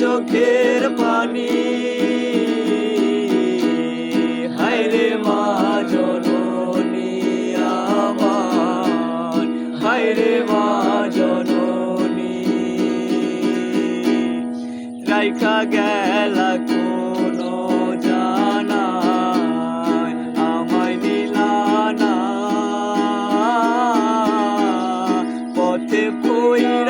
চোখের পানি। হায়রে মা জননী আমার। হায়রে মা জননী। রাইখা গেলা কোনো পথে পইরা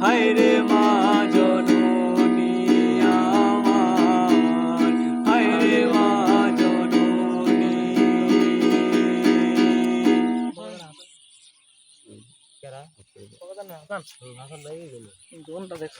হায়রে মা জননী আমার হায়রে মা জননী কেরা? কোনটা দেখছ?